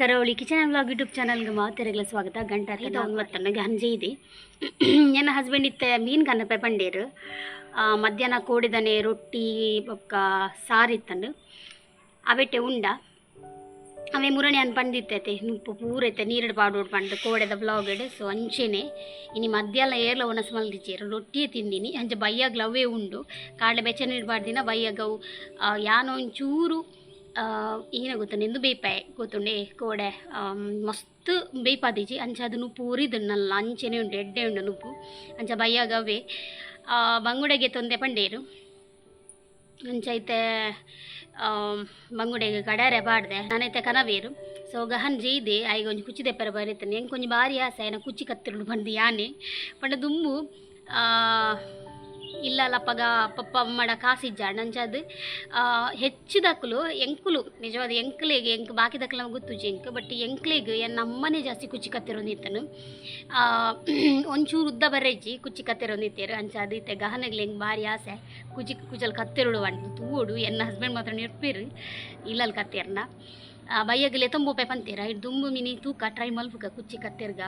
ಕರಾವಳಿ kitchen blog YouTube ಚಾನಲ್ಗೆ ಮಾತೆರೆಗಳ ಸ್ವಾಗತ. ಗಂಟೆ ಐದು ನನಗೆ ಹಂಜೆ ಇದೆ. ನನ್ನ ಹಸ್ಬೆಂಡ್ ಇತ್ತೆ ಮೀನು ಕನ್ನಪೆ ಪಂಡೇರು. ಮಧ್ಯಾಹ್ನ ಕೋಡಿದನೆ ರೊಟ್ಟಿ ಬೊಕ್ಕ ಸಾರಿತ್ತಂಡು ಅವೆಟ್ಟೆ ಉಂಡ. ಅವೆ ಮುರಣಿ ಅನ್ ಪಂಡಿತ್ತೈತೆ. ಪೂರ ಪೂರೈತೆ ನೀರಡು ಪಾಡೋಡು ಪಂಡು. ಕೋಡೆದ ಬ್ಲಾಗಡೆ ಸೊ ಅಂಚೆನೆ ಇನಿ ಮಧ್ಯಾಹ್ನ ಏರ್ಲ ಒನಸ್ ಮಲ್ದಿಚ್ಚೇರು ರೊಟ್ಟಿಯೇ ತಿಂದಿನಿ. ಅಂಚೆ ಬಯ್ಯಾಗ್ಲ ಅವೇ ಉಂಡು. ಕಾಡಲೆ ಬೆಚ್ಚ ನೀರು ಪಾಡ್ದಿನ ಬಯ್ಯಾಗವು ಯಾನೋ ಒಂಚೂರು ಆ, ಏನ ಗೊತ್ತುಂಡು ಎಂದು ಬೇಯ್ಪಾಯೆ ಗೊತ್ತುಂಡೆ? ಕೋಡೆ. ಮಸ್ತ್ ಬೇಯ್ಪಾದಿಜಿ ಅಂಚ ಅದು ನುಪ್ಪು ಉರಿದನ್ನಲ್ಲ ಅಂಚೆನೆ ಉಂಡು ಎಡ್ಡೆ ಉಂಡು ನುಪ್ಪು ಅಂಚ ಬಯ್ಯಾಗವೇ ಬಂಗುಡೆಗೆ ತೊಂದೆ ಪಂಡೇರು. ಅಂಚೈತೆ ಬಂಗುಡೆಗೆ ಕಡಾರೆ ಬಾಡ್ದೆ ನಾನೈತೆ ಕನವೇರು. ಸೊ ಗಹನ್ ಜೈದೆ ಆಯ್ಗೆ ಒಂಜಿ ಕುಚ್ಚಿ ದೆಪ್ಪರ ಬರೀತಾನೆ. ಹೆಂಗೆ ಕೊಂಚ ಭಾರಿ ಆಸೆ. ಆಯ್ನ ಕುಚ್ಚಿ ಕತ್ತಿರುಡು ಬಂದು ಯಾನೆ. ಪಂಡ ದುಂಬು ಆ, ಪಗ ಪಪ್ಪ ಅಮ್ಮಡ ಕಾಸಿಜ್ಜ ನಂಚದು ಹೆಚ್ಚಿದಕ್ಕಲು ಎಂಕುಲು. ನಿಜವಾದ ಎಂಕ್ಲೆಗೆ ಎಂಕ್ ಬಾಕಿ ದಕ್ಕಲ ಗೊತ್ತು ಎಂಕ್. ಬಟ್ ಎಂಕ್ಲೆಗ್ ಎನ್ನ ಅಮ್ಮನೇ ಜಾಸ್ತಿ ಕುಚ್ಚಿ ಕತ್ತಿರೊಂದಿತ್ತನು ಒಂಚೂರು ಉದ್ದ ಬರೆಜ್ಜಿ ಕುಚ್ಚಿ ಕತ್ತಿರೊಂದಿತ್ತೇರು ಅಂಚಾದ ಇತ್ತೆ ಗಹನಗ್ಲಿ ಹೆಂಗೆ ಭಾರಿ ಆಸೆ. ಕುಚಿ ಕುಚಲ್ ಕತ್ತಿರುಳು ಅಂಟು ತೂಡು ಎನ್ನ ಹಸ್ಬೆಂಡ್ ಮಾತ್ರ ನಿರ್ಪಿರು ಇಲ್ಲಲ್ಲಿ ಕತ್ತೇರ್ನ. ಬಯ್ಯಗಲೆ ತಂಬೋಪೆ ಪಂತೀರ? ಇಟ್ ದುಂಬು ಮಿನಿ ತೂಕ, ಟ್ರೈ ಮಲ್ಪುಕ, ಕುಚ್ಚಿ ಕತ್ತಿರ್ಗ.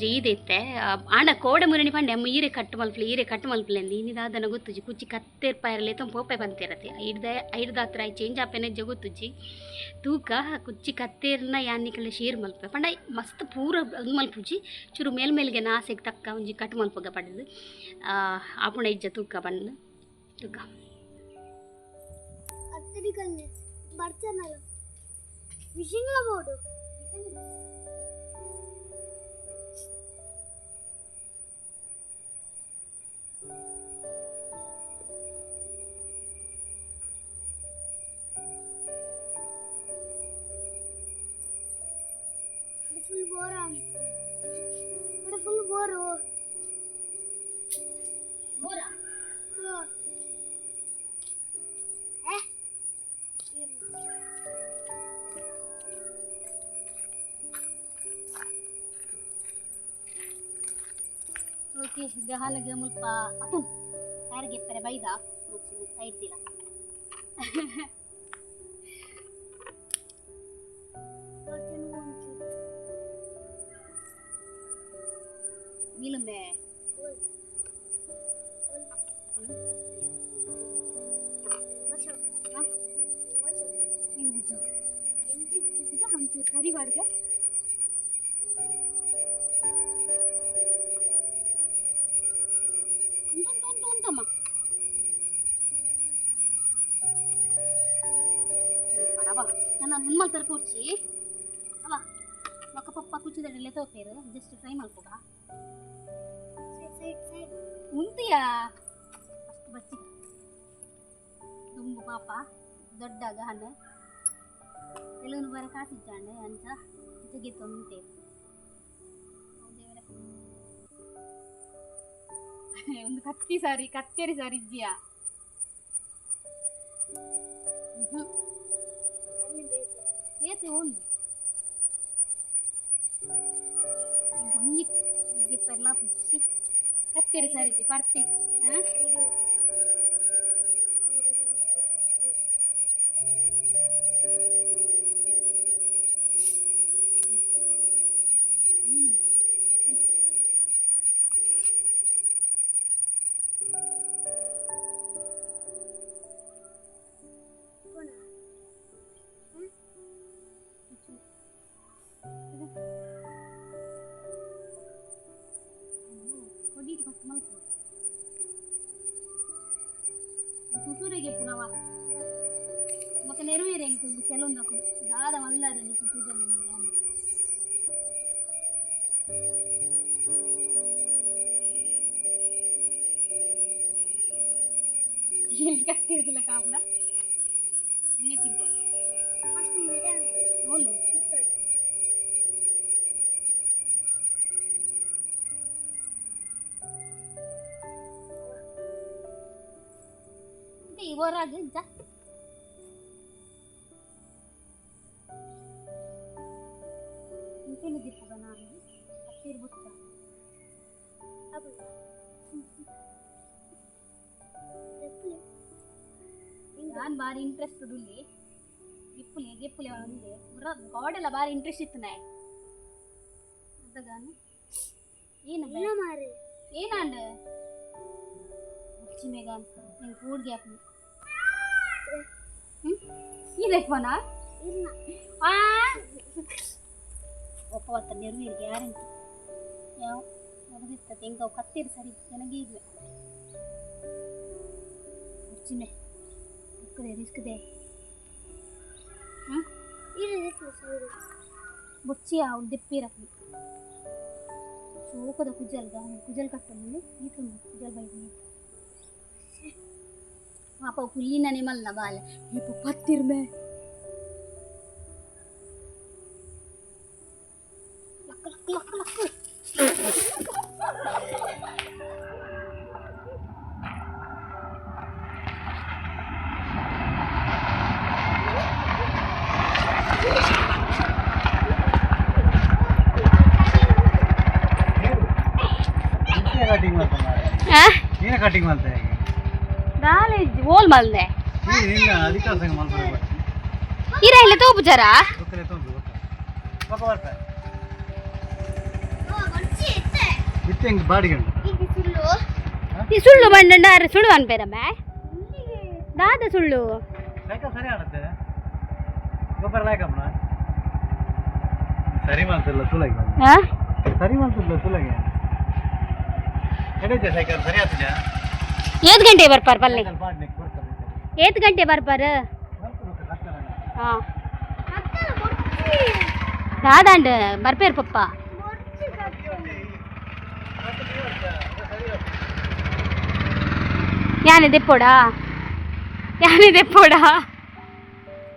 ಜೈದೈತೆ ಆಂಡ ಕೋಡೆ ಮುರಣಿ ಪಂಡೆ ಈರೆ ಕಟ್ಟು ಮಲ್ಪಲೆ ಈರೆ ಕಟ್ಟು ಮಲ್ಪಲೆ ಅಂದು. ಇನ್ನಿದಾದನ ಗೊತ್ತುಜಿ, ಕುಚ್ಚಿ ಕತ್ತೆರ್ ಲೇತಂ ತಮ್ಮ ಪೋಪೆ ಬಂತಿರತ್ತೆ ಐಡ್ದ ಐಡ್ದ ಹತ್ರ ಚೇಂಜ್ ಆಪೆನೆ ಗೊತ್ತುಜಿ ತೂಕ, ಕುಚ್ಚಿ ಕತ್ತೇರ್ನ ಯಾನಿಕಲೆ ಶೇರ್ ಮಲ್ಪೆ. ಪಂಡ, ಮಸ್ತ್ ಪೂರ ಅದು ಮಲ್ಪುಜಿ ಚೂರು ಮೇಲ್ಮೇಲ್ಗೆ ನಾಸೆಗೆ ತಕ್ಕ ಒಂಜಿ ಕಟ್ಟು ಮಲ್ಪಗ ಪಡೆದು ಆಪುಣ ಇಜ್ಜ ತೂಕ ಬಂದು ತೂಕ. బర్త్ ఫిషింగ్లో పోడు. ಓಕೆ ಗಹನಗೆ ಮುಲ್ಪ ಅತು ಯಾರಿಗೆ ಪೆರೆ ಬೈದ ಮುಚ್ಚಿ ಮುಚ್ಚಿ ಸೈಡ್ ತೀರ ನೀಲಂಬೆ ನೀನು ಮುಚ್ಚು ಈಗ ಹಂಚೂರು ಕರಿ ಬಾಡ್ಗೆ ನನ್ನ ಮುನ್ಮಲ್ ತರ ಕೂರ್ಚಿ. ಅವ, ಮಕ್ಕ ಪಪ್ಪ ಕುಚ್ಚಿದಡ್ಡೆಲ್ಲ ತೋಪೇರು ಜಸ್ಟ್ ಫ್ರೈ ಮಾಡ್ಕೊಡ ಉಂಟಿಯಾ? ಅಷ್ಟು ಬಚ್ಚಿ. ತುಂಬು ಪಾಪ. ದೊಡ್ಡ ಗಹನ ಎಲ್ಲೂ ಬರ ಕಾಸಿದ್ದಾಂಡೆ ಅಂತ ಜಗಿ ಉಂಟೆ. ಒಂದು ಕತ್ತಿ ಸಾರಿ, ಕತ್ತೇರಿ ಸಾರಿ ಇದೆಯಾ சேர்த்து ஓண்டு கொஞ்சம் இப்ப எல்லாம் கத்தரி சரிச்சு பரத்திச்சு ஆ? ಫಸ್ಟ್ ಮಲ್ಕೊ ತುತೂರಿಗೆ ಪುನವ ಮತ್ತೆ ನೆರವೇರೆ ಇಂಕು ಕೆಲವೊಂದು ದಾದ ಮಲ್ಲಾರ ನೀಕು ಪೂಜೆ ಎಲ್ಲಿ ಕಟ್ಟಿರಲಿಲ್ಲ ಕಾಪುಡ ಹಿಂಗೆ ಮತ್ತೆ ಜ ನಾನು ಬಾರಿ. ನಾನು ಭಾರಿ ಇಂಟ್ರೆಸ್ಟ್ ಇಲ್ಲಿ. ಗಿಪ್ಪುಲಿ ಗಿಪ್ಪುಲಿ ಒಂದೇ ಗೋಡೆಲ್ಲ ಭಾರಿ ಇಂಟ್ರೆಸ್ಟ್ ಇತ್ತು ನಾಯ್ ಅದಾಗಾನು ಏನು ಮಾರಿ ಏನಾಂಡ ಚಿಮೆಗಾನ್ ನಿಂಗೆ ಕೂಡ್ಗೆ ಗ್ಯಾಪ್ ಹ್ಞೂ ಇದೆ ಫೋನಾ ಇಲ್ಲ ಆ ಒಪ್ಪ ಹೊತ್ತ ನೆರವೇರಿ ಗ್ಯಾರಂಟಿ ಯಾವ ಮುಗಿದಿರ್ತದೆ ಹೆಂಗ ಅವು ಕತ್ತಿರು ಸರಿ ನನಗೆ ಇದ್ವೆ ಚಿನ್ನೆ ಇಕ್ಕದೆ ರಿಸ್ಕ್ದೆ ಹ್ಞೂ ಇಲ್ಲ ಇತ್ತು ಸೈಡು ಬುಚ್ಚಿ ಅವ್ಳು ದಿಪ್ಪಿರಕ್ಕೆ ಸೋಕದ ಕುಜಲ್ಗ ಕುಜಲ್ ಕಟ್ಟಲ್ಲಿ ಈತುಂಡು ಕುಜಲ್ ಬೈದು mapaupulina ni Malnabal, hipopatirme. Cutting मारते हैं कटिंग मारते हैं ಕಟಿಂಗ್ ಮಾಡ್ತಾನೆ ಆ ನೀನೇ ಕಟಿಂಗ್ ಮಾಡ್ತೇನೆ ದಾಲೆ ಓಲ್ ಮಲ್ದೆ ಈಗ ನಿನ್ನ ಅಧಿಕಾರಸಂಗ ಮಾಡ್ತಾರೆ ಇರ ಇಲ್ಲ ತೋಪುಚಾರ ಗೊತ್ತಲೇ ತೊಂದು ಪಾಪ ಬರ್ತಾರೆ ಇತ್ತೆ ಹಿಂಗೆ ಬಾಡಿಗಂಡು ಈಗ ಸುಳ್ಳು ಈ ಸುಳ್ಳು ಬಂಡ ಸುಳ್ಳು ಅನ್ಪೇರಮ್ಮ ದಾದ ಸುಳ್ಳು ಸೈಕಲ್ ಸರಿ ಆಡುತ್ತೆ ಗೊಬ್ಬರ ಲಾಕಮ್ಮ ಸರಿ ಮಾಡ್ತಿಲ್ಲ ಸುಲಗೆ ಆ? ಸರಿ ಮಾಡ್ತಿಲ್ಲ ಸುಲಗೆ ಎಡೈತೆ ಸೈಕಲ್ ಸರಿ ಆಗ್ತಿದ್ಯಾ ಏತ್ ಗಂಟೆ ಬರ್ಪಾರ ಪಲ್ಲೆ ಸೈಕಲ್ ಪಾಡ್ಲಿಕ್ಕೆ ಬರ್ತದೆ ಏತ್ ಗಂಟೆ ಬರ್ಪಾರ ಬರ್ತದೆ, ಬರ್ತದೆ. ಹಾ ದಾದಾಂಡ್ ಬರ್ಪೇರ್ ಪಪ್ಪ ಯಾನೆ ದೆಪ್ಪೋಡಾ ಯಾನೆ ದೆಪ್ಪೋಡಾ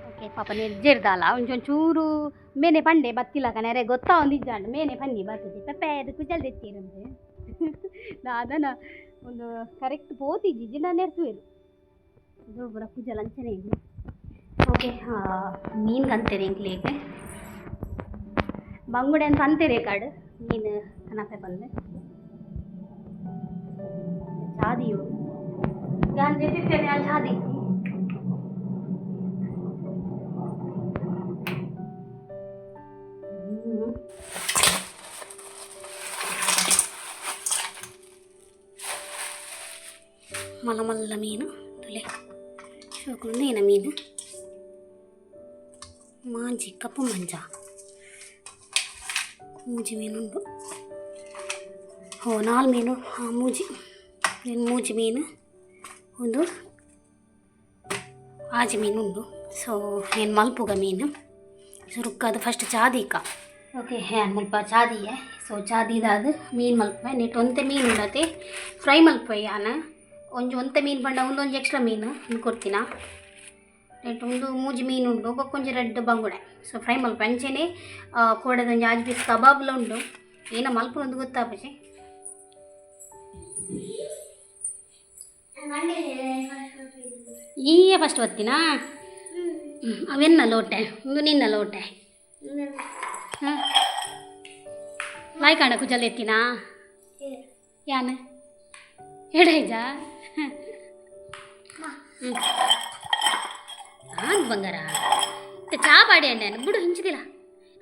ಓಕೆ ಪಾಪ ನಿರ್ಜಿರ್ದಲ್ಲ ಒಂಚೂರು ಮೇನೆ ಪಂಡೆ ಬತ್ತಿಲ್ಲ ಕಣರೆ ಗೊತ್ತಾ ಒಂದು ಇಜ್ಜಾಂಡು ಮೇನೆ ಪಂಡಿ ಬರ್ತದೆ ಪೆಪ್ಪೆ ಅದು ಕುಜಲ್ ತೆತ್ತೀರಂತೆ ದಾದನ ಒಂದು ಕರೆಕ್ಟ್ ಪೋತಿಜ್ಜಿ ಜಿನ ನೆರ್ಸುವೆರು ಇದು ಬರ ಕುಜಲ್ ಅಂಚನೆ ಇದೆ. ಓಕೆ ಮೀನ್ಗೆ ಅಂತೀರಿ ಇಂಕ್ಲಿಗೆ ಬಂಗುಡೆ ಅಂತ ಅಂತೀರಿ ಕಾಡು, ಮೀನು ಕನಪೆ ಬಂದೆ ಚಾದಿಯು ಗಾಂಜಿ ತಿಂತೇನೆ ಅಲ್ಲಿ ಚಾದಿ. ಮಲಮಲ್ಲ ಮೀನು, ತಲೆ. ಶೋಕುಂದೇನ ಮೀನು ಮಾಂಜಿ ಕಪ್ಪು ಮಂಜ ಮೂಜಿ ಮೀನುಂಡು ಓ ನಾಲ್ ಮೀನು ಆ ಮೂಜಿ ಇನ್ನು ಮೂಜಿ ಮೀನು ಒಂದು ಆಜಿ ಮೀನು ಉಂಡು ಸೊ ಏನು ಮಲ್ಪುಗ ಮೀನು ಸೊ ರುಕ್ಕದು ಫಸ್ಟ್ ಚಾದೀಕ ಓಕೆ ಹ್ಯಾನ್ ಮಲ್ಪ ಚಾದಿಯೆ ಸೊ ಚಾದಿದಾದ ಮೀನು ಮಲ್ಪೆ ನೆಟ್ ಒಂತೆ ಮೀನು ಉಂಡತೆ ಫ್ರೈ ಮಲ್ಪೆ ಯಾನ ಒಂಜಿ ಒಂತೆ ಮೀನು ಪಂಡ ಒಂದೊಂಜಿ ಎಕ್ಸ್ಟ್ರಾ ಮೀನು ಕೊಡ್ತೀನ. ನೆಟ್ ಒಂದು ಮೂಜಿ ಮೀನು ಉಂಡು ಬೊಕ್ಕೊಂಜಿ ರೆಡ್ ಬಂಗುಡೆ. ಸೊ ಫ್ರೈ ಮಲ್ಪ. ಅಂಚೆನೆ ಕೋಡದೊಂಜಿ ಆಜಿ ಕಬಾಬ್ ಕಬಾಬ್ಲ ಉಂಡು. ಏನ ಮಲ್ಪ ಒಂದು ಗೊತ್ತಾಪಚೆ ಈಯೇ ಫಸ್ಟ್ ಒತ್ತಿನಾ? ಅವೆನ್ನ ಲೋಟೆ. ಒಂದು ನಿನ್ನ ಲೋಟೆ. ಹಾಂ ಲಾಯ್ಕಾಂಡ ಕುಜಲ್ ಎತ್ತಿನಾ? ಯಾನ? ಎಡೈಜ ಹಾಂ ಬಂಗಾರ ಇತ್ತ ಚಾ ಪಾಡಿ ಅಂಡೆ ಬಿಡು ಹಿಂಚಿದಿಲ್ಲ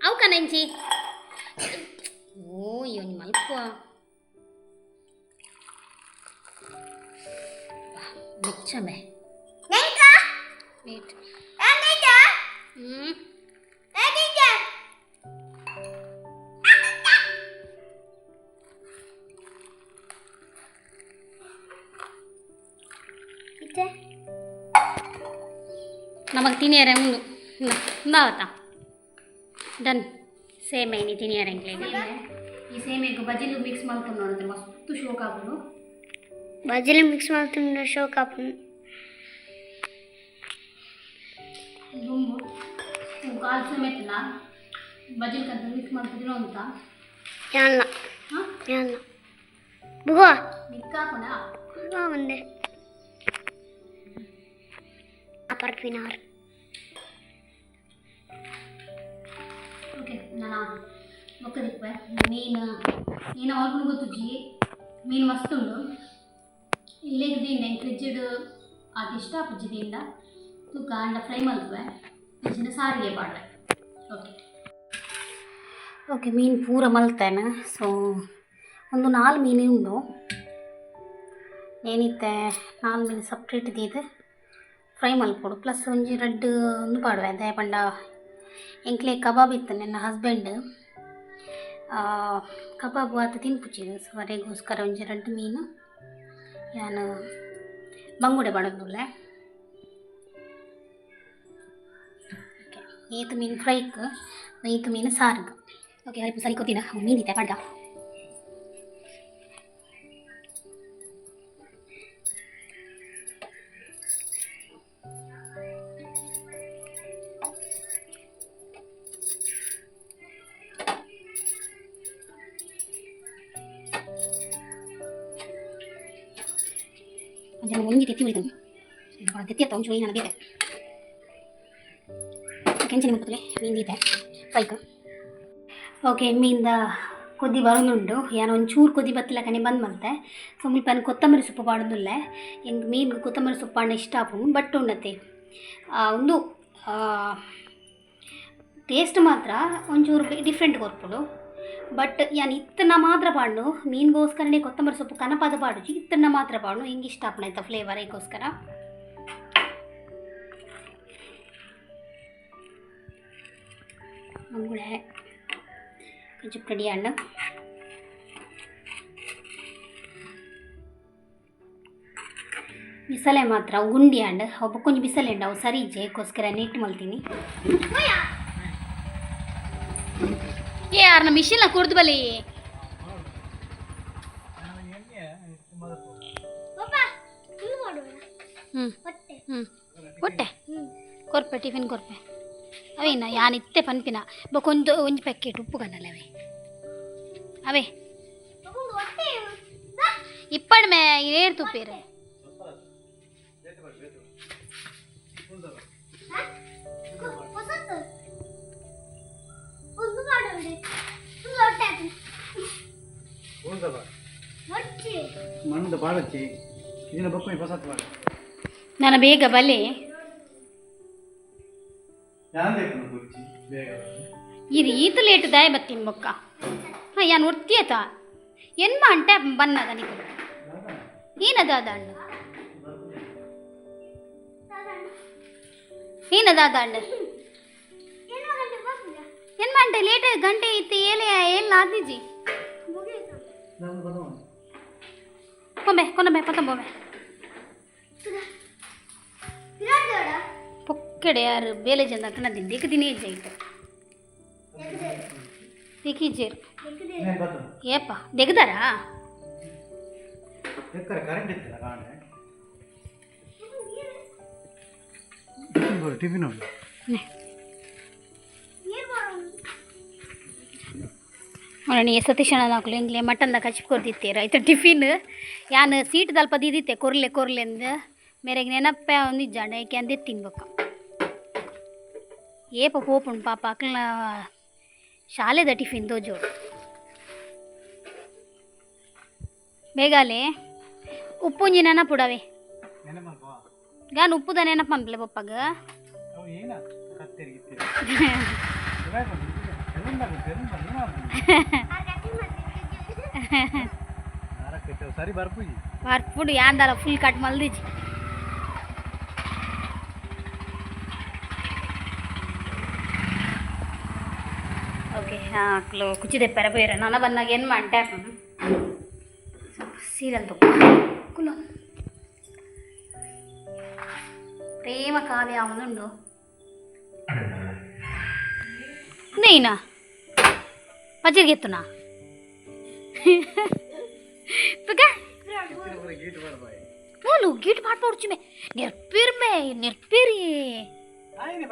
ಅವು ಕನ ಹಿಂಚಿ ಓ ಇವನ್ ಮಲ್ಪ ಬೆಚ್ಚಮೆ ವೇಟ್ ಹ್ಞೂ ನಮಗೆ ತಿನಿಯರೆ ಮುಂದು ಇಂದಾವತ್ತ ಡನ್ ಸೇಮೆ ನೀ ತಿನಿಯರೆ ಈ ಸೇಮೆಗೆ ಬಜಿಲು ಮಿಕ್ಸ್ ಮಾಡ್ಕೊಂಡು ನೋಡಿದ್ರೆ ಮಸ್ತು ಶೋಕ್ ಆಗೋದು ಬಜಲಿ ಮಿಕ್ಸ್ ಮಾಡ್ತೀನಿ ಶೋಕ್ ಹಾಪು ದುಂಬು ಕಾಲು ಸಮೇತಲ್ಲ ಬಜಿಲ್ ಕಂತ ಮಿಕ್ಸ್ ಮಾಡ್ತಿದ್ರು ಅಂತ ಯಾಲ್ಲ ಹಾಂ ಯಾಲ್ಲ ಬುಗೋ ಮಿಕ್ಕ ಹಾಕೋಣ ಬುಗೋ ಒಂದೇ ಪರ್ಪಿನಾರ್ ಓಕೆ ನಾನು ಒಕ್ಕದಿಕ್ವೆ ಮೀನು ಏನು ಅವ್ರಿಗೂ ಗೊತ್ತುಜ್ಜಿ ಮೀನು ಮಸ್ತ್ ಉಂಡು. ಇಲ್ಲಿಗೆ ದೀನೆ ಫ್ರಿಜ್ಜಿಡು ಅದು ಇಷ್ಟ ಪುಜ್ಜಿದಿಂದ ತೂಕ ಅಂಡ ಫ್ರೈ ಮಲ್ಪೆ ಚಿನ್ನ ಸಾರಿಗೆ ಪಾಡ ಓಕೆ. ಓಕೆ ಮೀನು ಪೂರ ಮಲ್ತೇನೆ. ಸೊ ಒಂದು ನಾಲ್ ಮೀನು ಉಂಡು. ಏನಿತ್ತೆ? ನಾಲ್ ಮೀನು ಸಪ್ರೇಟ್ ಇದ್ದಿದ್ದು ಫ್ರೈ ಮಲ್ಪೊಡು ಪ್ಲಸ್ ಒಂಜಿ ರೆಡ್ ಒಂದು ಪಾಡುವೆ ಅದೇ ಪಂಡ ಎಂಕ್ಲೆ ಕಬಾಬ್ ಇತ್ತು ನನ್ನ ಹಸ್ಬೆಂಡ್ ಕಬಾಬ್ ಆತ ತಿನ್ಪುಚ್ಚಿದ್ದು ಸೊ ಅರೆಗೋಸ್ಕರ ಒಂಜಿ ರಡ್ಡ್ ಮೀನು. ನಾನು ಬಂಗುಡೆ ಬಡದುಲ್ಲೆ ಏತು ಮೀನು ಫ್ರೈಕ್, ಏತು ಮೀನು ಸಾರ್ಗ್. ಓಕೆ ಹರಿಪು ಸರಿ ಕೊತ್ತಿನ ಮೀನಿದೆ ಪಡ್ಡ ತೆತ್ತಿ ನನಗೆ ಬೇತೆ ಕೆಂಚನೆ ಮೀನ್ ದೀತೆ ಫ್ರೈಕ್ ಓಕೆ ಮೀನ್ದ ಕೊದ್ದಿ ಬರೋದುಂಡು ಯಾನು ಒಂಚೂರು ಕೊದ್ದಿ ಬತ್ತಿಲ್ಲ ಕಣೆ, ಬಂದು ಸೊ ಮುಲ್ಪ ಕೊತ್ತಂಬರಿ ಸೊಪ್ಪು ಪಾಡೋದಿಲ್ಲ ಹೆಂಗೆ ಮೀನ್ ಕೊತ್ತಂಬರಿ ಸೊಪ್ಪು ಪಾಂಡ ಇಷ್ಟ ಆಪುಂಡು, ಬಟ್ ಉಣ್ಣತ್ತೆ ಒಂದು ಟೇಸ್ಟ್ ಮಾತ್ರ ಒಂಚೂರು ಡಿಫ್ರೆಂಟ್ ಕೊರ್ಪುಡು ಬಟ್, ಯಾನ್ ಇತ್ತನ್ನ ಮಾತ್ರ ಪಾಡು ಮೀನ್ಗೋಸ್ಕರನೇ ಕೊತ್ತಂಬರಿ ಸೊಪ್ಪು ಕನಪಾದ ಪಾಡು. ಇತ್ತನ್ನ ಮಾತ್ರ ಪಾಡು ಹಿಂಗೆ ಇಷ್ಟ ಆಯ್ತಾ ಫ್ಲೇವರ್ ಅದಕ್ಕೋಸ್ಕರ अंगूर है कचुप ಬಿಸಲೆ ಮಾತ್ರ ಗುಂಡಿ ಹಂಡ ಒಬ್ಬಕ್ಕೊಂದು ಬಿಸಲೆ ಹಂಡ ಅವು ಸರಿ ಜೇಕೋಸ್ಕರ ನೀಟ್ ಮಲ್ತೀನಿ. ಏ ಯಾರನ್ನ ಮಿಷಿಲ್ಲ ಕುಡ್ದು ಬಲಿ ಹ್ಞೂ ಹ್ಞೂ ಕೊಟ್ಟೆ? ಕೊರ್ಪೆ ಟಿಫಿನ್ ಕೊರ್ಪೆ ಅವೇನ ಯಾನಿತ್ತೆ ಪನ್ಪಿನ. ಬೊಕೊಂದು ಒಂಜಿ ಪ್ಯಾಕೆಟ್ ಉಪ್ಪು ಕನ್ನಲ್ಲ ಅವೇ. ಅವೇ. ಇಪ್ಪಡ್ ಮೇ ಏರ್ ತುಪ್ಪೀರೆ. ಮಣ್ಣದ ಬಾಳಚ್ಚಿ. ಇದನ್ನ ಬಪ್ಪಿ ಹೊಸತ್ ಬಾಳ ನಾನು ಬೇಗ ಬಲೆ. ಯಾನ್ ಈತ ಗುಚ್ಚಿ ಈ ರೀತಿ ಲೇಟ್ ದಾಯ ಬತ್ತೀನಿ ಬೊಕ್ಕ ಹಾಂ ಯಾನ್ ಒರ್ತಿಯತ ಎನ್ಮ ಅಂಟೆ ಬನ್ನದ ನೀವು ಏನದ ಅದಾಂಡ ಏನದ ಅದಾಂಡ ಎನ್ಮ ಅಂಟೆ ಲೇಟ್ ಗಂಟೆ ಇತ್ತು ಏಲೆ ಏಲ್ಲ ಆದಿಜಿ? ನಾನು ಬರುವ ಕೊಂಬೆ ಕೊನಬೆ ಪತ್ತಂಬೋಬೆ ಪೊಕ್ಕಡೆ ಯಾರು ಬೇಲೆ ಜಂದ ಕಣದಿದ್ದೆ ಏಕ ದಿನ ಹೆಜ್ಜೆ ಇತ್ತು ದಿಕ್ಕಿಜ್ಜೇರು ಏನ್ ಬತ್ತು ಏಪ್ಪ ತೆಗ್ದಾರಾ ಎಕ್ಕರೆ ಕರೆಂಟ್ ಇತ್ತಿಲ್ಲ ಕಾಣೆ ಟಿಫಿನ್ ಉಂಟು ನೋಡಿ ಸತೀಶಣ್ಣ ನಾಲ್ಕು ಇಂಗ್ಲೆ ಮಟನ್ದ ಕಚ್ಚಿ ಕೊರ್ದಿತ್ತೀರ ಆಯ್ತು ಟಿಫಿನ್ ಯಾನ್ ಸೀಟ್ ದಲ್ಪ ದಿದ್ದಿತ್ತೆ ಕೊರ್ಲೆ ಕೊರ್ಲೆ ಅಂದ ಮೇರೆಗೆ ನೆನಪೆ ಒಂದು ಇಜ್ಜಾಂಡ ಏಕೆ ಅಂದೆ ತಿನ್ಬೇಕು ಏಪ ಪೋಪುಂಡು ಪಾಪ ಅಕ್ಲನ ಶಾಲೆದ ಟಿಫಿನ್ ದೋಜು. ಬೇಗಾಲೆ ಉಪ್ಪುಂಜಿ ನೆನಪುಡವೆ ಗಾನ್ ಉಪ್ಪುದ ನೆನಪು ಮನ್ಪಲೆ ಪಪ್ಪಗ? ಬರ್ಪುಡು ಯಾಂದಲ್ಲ ಫುಲ್ ಕಟ್ ಮಲ್ದಿಜಿ ಓಕೆ ಹಾಕ್ಲು ಕುಚ್ಚಿದೆ ಪೆರಬೇರೆ ನನ್ನ ಬಂದಾಗ ಏನು ಮಾಡ್ದೆ ಸೀರಿಯಲ್ ತಗೋ ಕುಲು ಪ್ರೇಮ ಕಾವ್ಯ ಅವನುಂಡು ನೀನಾ? ಪಜಿರ್ಗೆತ್ತುನಾ ಮೂಲು ಗೀಟ್ ಬರ್ಬಾಯ್ ಓಲು ಗಿಟ್ ಮಾಡ್ಪೋಡ್ಚುಮೆ ನೆರ್ಪಿರ್ಮೆ ನೆರ್ಪಿರಿ. ಆಯ್ನೆ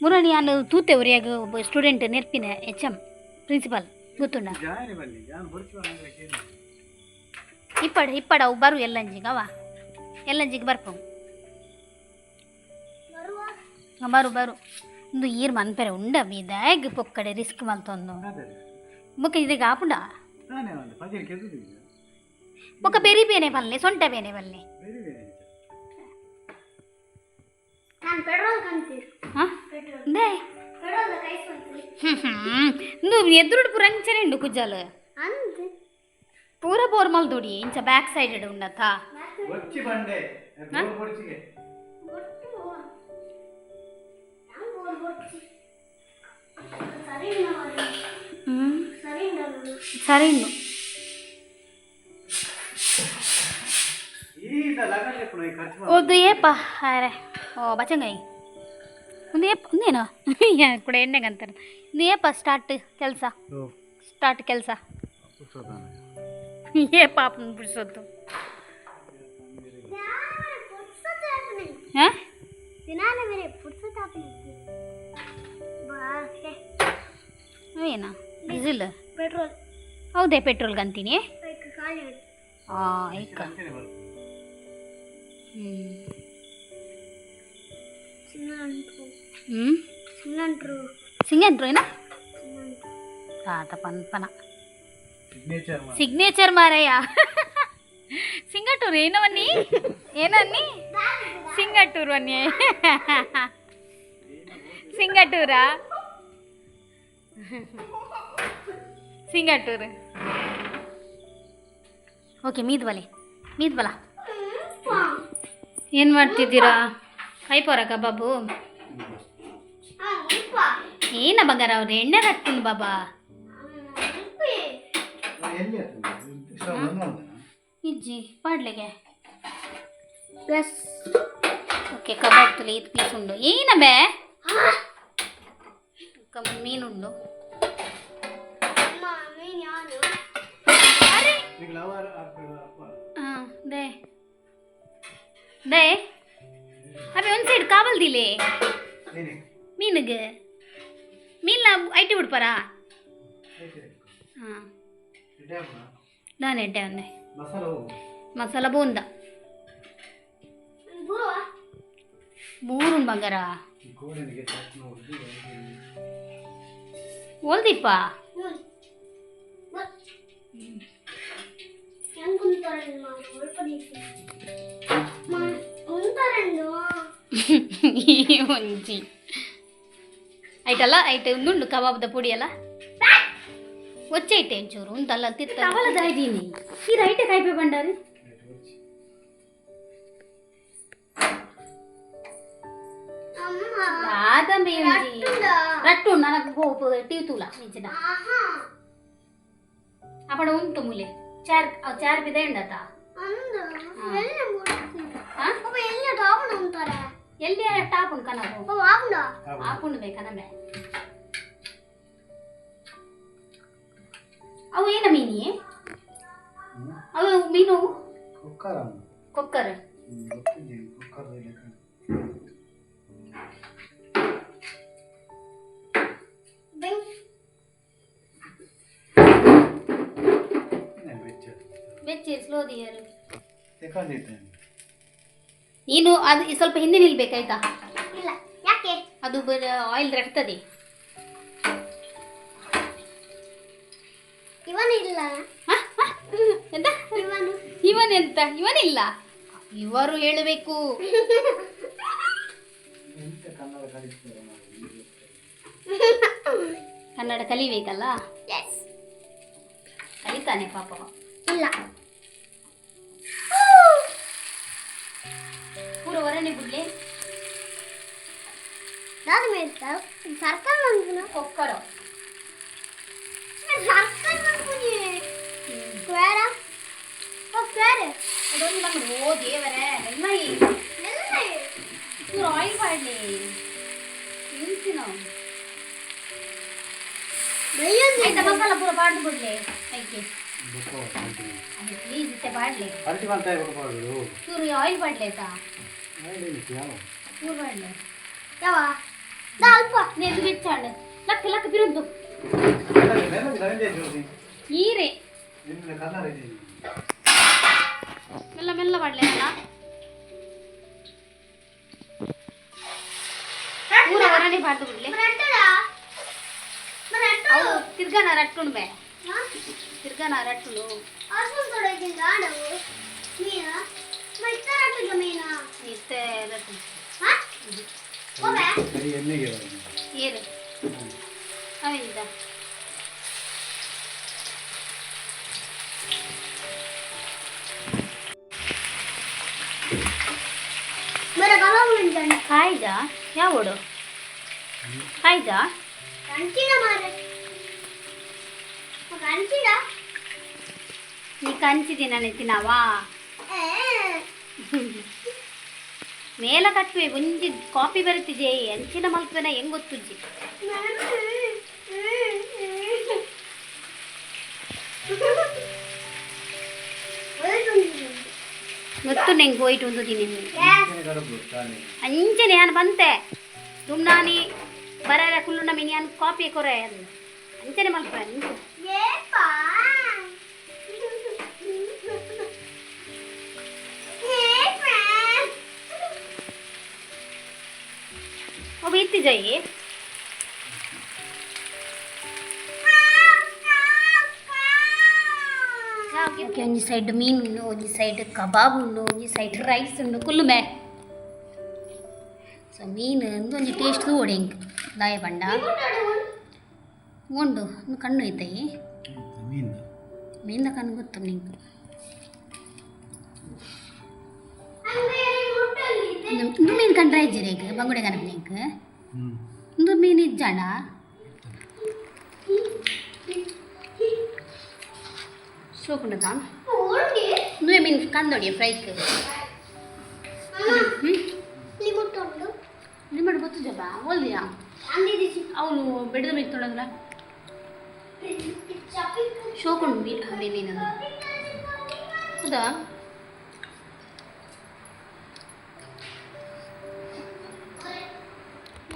ಮುರಣಿ ನಾನು ತೂತೆ ಅವ್ರಿಯಾಗ ಒಬ್ಬ ಸ್ಟೂಡೆಂಟ್ ನೆರ್ಪಿನ ಎಚ್ ಎಂ ಪ್ರಿನ್ಸಿಪಾಲ್ ಗೊತ್ತುಂಡ ಇಪ್ಪಡ ಇಪ್ಪಡ ಅವು ಬರು ಎಲ್ಲಂಜಿಗೆ ಅವ? ಎಲ್ಲಂಜಿಗೆ ಬರ್ಪವು ಬರು ಬರು. ಇಂದು ಈರ್ ಮನ್ಪೆರೆ ಉಂಡ ಬೀದಾಗ ಪೊಕ್ಕಡೆ ರಿಸ್ಕ್ ಮಲ್ತೊಂದು ಬೊಕ್ಕ ಇದೀಗ ಆಪುಂಡ ಬೊಕ್ಕ ಬೇರಿ ಬೇನೆ ಬಲ್ಲೆ ಸೊಂಟ ಬೇನೆ ಬಲ್ಲೆ. ನಾನು ಪೆಟ್ರೋಲ್ ಕಂತೀನಿ ಹಾಂ ದೇ ಪೆಟ್ರೋಲ್ ಕೈಸ್ಕೊಂತೀನಿ నువ్వు ఎదురుడు పురంచనండు కుజాలు అంతే పూర బోర్మల్ దూడి ఇంచ బ్యాక్ సైడ్ ఉండత వచ్చి బండే పొడిచిగే సరేండు వద్దు ఏ పా అరే ಓ ಬಚಂಗಾಯಿ ಒಂದೇ ಒಂದೇನು ಕೂಡ ಎಣ್ಣೆಗೆ ಅಂತಾರೆ. ಏಪ ಸ್ಟಾರ್ಟ್ ಕೆಲಸ. ಸ್ಟಾರ್ಟ್ ಕೆಲಸ. ಏ ಪಾಪ ಬಿಡಿಸೋದು ಹಾಂ? ಏನ? ಡೀಸೆಲ್ ಪೆಟ್ರೋಲ್ ಹೌದೇ ಪೆಟ್ರೋಲ್ಗೆ ಅಂತೀನಿ ಹಾಂ ಹ್ಞೂ ఏనా ಚಿನ್ನಂಟ್ರು తాత పన్పన ಸಿಗ್ನೇಚರ್ ಮಾಡಿ సిగ్నేచర్ మారయ్య సింగటూరు ఏనవన్నీ ఏనన్ని సింగటూరు అని సింగటూరా సింగటూరు ಓಕೆ ಮೀದ್ ಬಲೆ ಮೀದ್ ಬಲ ಏನು ಮಾಡ್ತಿದ್ದೀರಾ అయిపోరాక బాబు? ఏనా బంగారావు ఎన్న రట్టుంది బాబా. ఇజ్జి పాడలేకే ప్లస్ ఓకే కబాబ్తులు ఇది పీస్ ఉండు. ఏనా బే? ఒక మీనుండు దే దే ಉಂಡು ಏನ ಬೇ ಕ- ಮೀನುಂಡು ಅರೆ ಈಗ ಲವರ್ ಆಗ್ತದೆ ಅಪ್ಪ ಹಾಂ ದೇ ದೇ ಅವೆ ಒಂದು ಸೈಡ್ ಕಾವಲ್ದಿಲೆ ಏನೇ ಮೀನಿಗೆ ಮೀನ ಐಟಿ ಬಿಡ್ಪಾರಾ ಹಾಂ ದಾನೆ ಎಡ್ಡೆ ಒಂದೆ ಮಸಾಲ ಹೋಗು ಮಸಾಲ ಬೂಂದ ಮೂರುಂಡು ಬಂಗಾರ ಈ ಕೋಳಿನಿಗೆ ಚಟ್ ಈ ಒಂಜಿ ಐತಲ್ಲ ಐತೆ ಉಂದುಂಡು ಕಬಾಬ್ದ ಪುಡಿ ಅಲ್ಲ ಒಚ್ಚೈತೆ ಒಂಚೂರು ಉಂಟಲ್ಲ ತಿತ್ತ ಅವಳದ ಇದೀನಿ ಇದು ಐತೆ ಕಾಯಿಪೆ ಬಂಡಾರಿ ಬಾದಾಮಿ ಒಂಜಿ ರಟ್ಟು ನನಗೆ ಗೋಪು ಟಿವಿ ತೂಲ ನಿಂಚಿನ ಅಪಡ ಉಂಟು ಮುಲೆ ಚಾರ್ ಚಾರ್ ಬಿದೆ ಉಂಡತ ಎಲ್ಲ ಡಾಬಣ ಉಂತಾರೆ ಟಾಪ್ ಉಂಟು ಕನಗು ಆಪುಂಡು ಬೇಕನಬೆ ಅವು ಏನ ಮೀನಿ ಅವು ಮೀನು ಕುಕ್ಕರ್ ಕೊಕ್ಕರ್ ಗೊತ್ತಿದೆ ಕುಕ್ಕರ್ ಬೆಚ್ಚ ಬೆಚ್ಚಿ ಸ್ಲೋ ದಿಯರು ತೆಕೊಂಡಿದ್ದೇನೆ ನೀನು ಅದು ಸ್ವಲ್ಪ ಹಿಂದೆ ನಿಲ್ಬೇಕಾಯ್ತಾ ಇಲ್ಲ ಯಾಕೆ? ಅದು ಆಯಿಲ್ ರಟ್ತದೆ. ಇವನಿಲ್ಲ? ಎಂತ? ಇವನು. ಇವನೆಂತ ಇವನಿಲ್ಲ? ಇವರು ಹೇಳಬೇಕು. ಕನ್ನಡ ಕಲಿಬೇಕಲ್ಲ? ಎಸ್ ಕಲಿತಾನೆ ಪಾಪ. ಇಲ್ಲ. ಪೂರ ಹೊರನೆ ಬಿಡ್ಲೆ దాని మీద సర్కల్ అనుకున్నా ಕೊಕ್ಕರು సర్కల్ అనుకుని స్క్వేరా ఓ స్క్వేర్ ಅದೊಂದು ಬಂದು ಓ ದೇವರೇ ಎನ್ನೈ ಪೂರ ಆಯಿಲ್ ಮಾಡಲಿ ನಿಲ್ಸಿ ನಾವು ಆಯ್ತಾ ಮಸಾಲ ಪೂರ ಪಾಡ್ದು ಬಿಡ್ಲೆ ಐಕೆ ಅದು ಪ್ಲೀಸ್ ಇತ್ತೆ ಪಾಡ್ಲೆ ಅರಟಿ ಮಾಡ್ತಾ ಕೊಡ್ಬಾರ್ದು ಚೂರು ಆಯಿಲ್ ಪಾಡ್ಲೆ ಆಯ್ತಾ ఊరండి ఎవరా దాల్ప నేను తెచ్చండి లక్క లక్క బిరుద్దు ఈరే. మెల్ల మెల్ల పడలేదా? ఊరు ఎవరని పడుతుండే తిరగనా రట్టుండు బే. తిరగనా రట్టుడు ಕಾಯ್ದ? ಯಾವೋಡು ಕಾಯ್ದ? ನೀ ಕಂಚಿದಿನ ನೆತ್ತಿನವಾ ಮೇಲ ಕಟ್ಟುವೆ ಒಂಜಿ ಕಾಪಿ ಬರುತ್ತಿದೆ ಅಂಚಿನ ಮಲ್ಪನ ಹೆಂಗ್ ಗೊತ್ತುಜ್ಜಿ ಗೊತ್ತು ನೆಂಗೆ ಹೋಯ್ತು ಒಂದು ದಿನ ಮುಂಚೆನೆ ಕಡುಬು ತಾನೇ ಅಂಚನೆ ನಾನು ಬಂತೆ ತುಮ್ನಾನಿ ಬರ ಕುಳ್ಳುನ ಮಿನಿ ಅನ್ ಕಾಪಿ ಕೊರೆ ಅಂದ ಅಂಚನೆ ಮಲ್ಪ ಒಬ್ಬ ಇತ್ತಿ ಜೈ ಓಕೆ ಒಂಜಿ ಸೈಡ್ ಮೀನು ಉಂಡು ಒಂಜಿ ಸೈಡ್ ಕಬಾಬ್ ಉಂಡು ಒಂಜಿ ಸೈಡ್ ರೈಸ್ ಉಂಡು ಕುಲ್ಲು ಮೇ ಸೊ ಮೀನು ಒಂದು ಒಂಜಿ ಟೇಸ್ಟ್ ತೂವೊಡು ಹೆಂಗೆ ದಾಯ ಪಂಡ ಉಂಡು ಒಂದು ಕಣ್ಣು ಐತಾಯಿ ಮೀನು ಮೀನ್ದ ಕಣ್ಣು ಗೊತ್ತು ನಿಂಗೆ ಒಂದು ಮೀನು ಕಂಡ್ರೆ ಇಜ್ಜಿರಿ ಈಗ ಬಂಗುಡೆ ಕನಕ ನಿಂಗೆ ಹ್ಞೂ ಒಂದು ಮೀನು ಇಜ್ಜಾಡ ಶೋಕುಂಡದ నువ్వే మీన్ కందోడి ఫ్రైకి ನಿಮ್ಮ ಗೊತ್ತು ಜಬ್ಬ ಓಲ್ದಿಯಾ ಅವನು ಬೆಳೆದ ಮೀನು ತೊಳದ್ರ ಶೋಕೊಂಡು ಮೀ ಹಬೆ ಮೀನು ಹೌದಾ